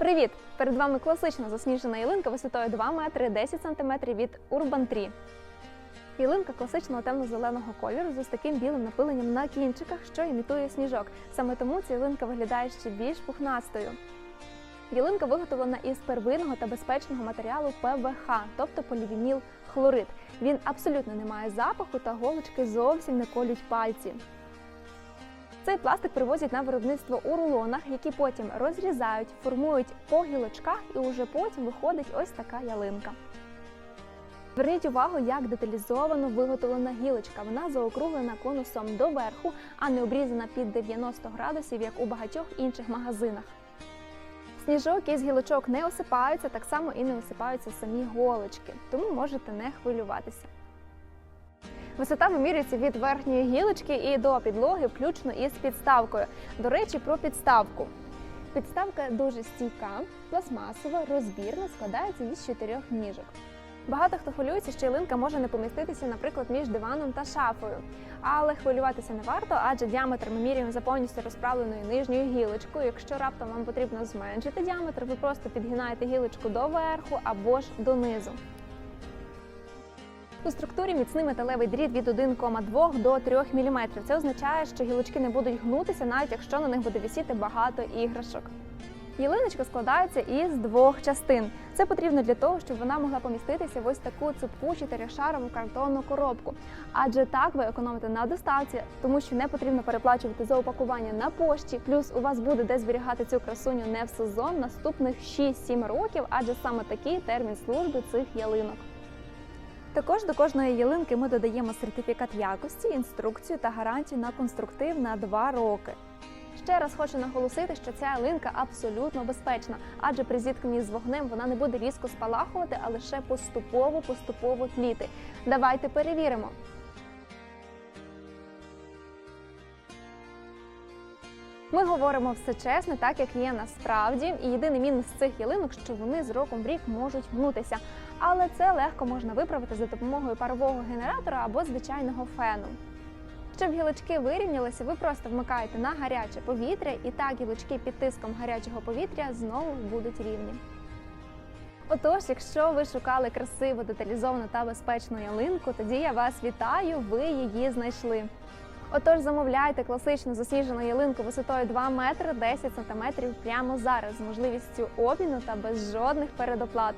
Привіт! Перед вами класична засніжена ялинка висотою 2 метри 10 сантиметрів від Urban Tree. Ялинка класичного темно-зеленого кольору з ось таким білим напиленням на кінчиках, що імітує сніжок. Саме тому ця ялинка виглядає ще більш пухнастою. Ялинка виготовлена із первинного та безпечного матеріалу ПВХ, тобто полівініл хлорид. Він абсолютно не має запаху та голочки зовсім не колють пальці. Цей пластик привозять на виробництво у рулонах, які потім розрізають, формують по гілочках, і уже потім виходить ось така ялинка. Зверніть увагу, як деталізовано виготовлена гілочка. Вона заокруглена конусом доверху, а не обрізана під 90 градусів, як у багатьох інших магазинах. Сніжок із гілочок не осипаються, так само і не осипаються самі голочки, тому можете не хвилюватися. Висота вимірюється від верхньої гілочки і до підлоги, включно із підставкою. До речі, про підставку. Підставка дуже стійка, пластмасова, розбірна, складається із чотирьох ніжок. Багато хто хвилюється, що ялинка може не поміститися, наприклад, між диваном та шафою. Але хвилюватися не варто, адже діаметр ми міряємо за повністю розправленою нижньою гілочкою. Якщо раптом вам потрібно зменшити діаметр, ви просто підгинаєте гілочку доверху або ж донизу. У структурі міцний металевий дріт від 1,2 до 3 мм. Це означає, що гілочки не будуть гнутися, навіть якщо на них буде висіти багато іграшок. Ялиночка складається із двох частин. Це потрібно для того, щоб вона могла поміститися в ось таку цупку чотиришарову картонну коробку. Адже так ви економите на доставці, тому що не потрібно переплачувати за упакування на пошті. Плюс у вас буде де зберігати цю красуню не в сезон наступних 6-7 років, адже саме такий термін служби цих ялинок. Також до кожної ялинки ми додаємо сертифікат якості, інструкцію та гарантію на конструктив на 2 роки. Ще раз хочу наголосити, що ця ялинка абсолютно безпечна, адже при зіткненні з вогнем вона не буде різко спалахувати, а лише поступово поступово тліти. Давайте перевіримо. Ми говоримо все чесно, так як є насправді. І єдиний мінус цих ялинок, що вони з роком в рік можуть гнутися. Але це легко можна виправити за допомогою парового генератора або звичайного фену. Щоб гілочки вирівнялися, ви просто вмикаєте на гаряче повітря, і так гілочки під тиском гарячого повітря знову будуть рівні. Отож, якщо ви шукали красиву, деталізовану та безпечну ялинку, тоді я вас вітаю, ви її знайшли. Отож, замовляйте класичну засніжену ялинку висотою 2 метри 10 сантиметрів прямо зараз з можливістю обміну та без жодних передоплат.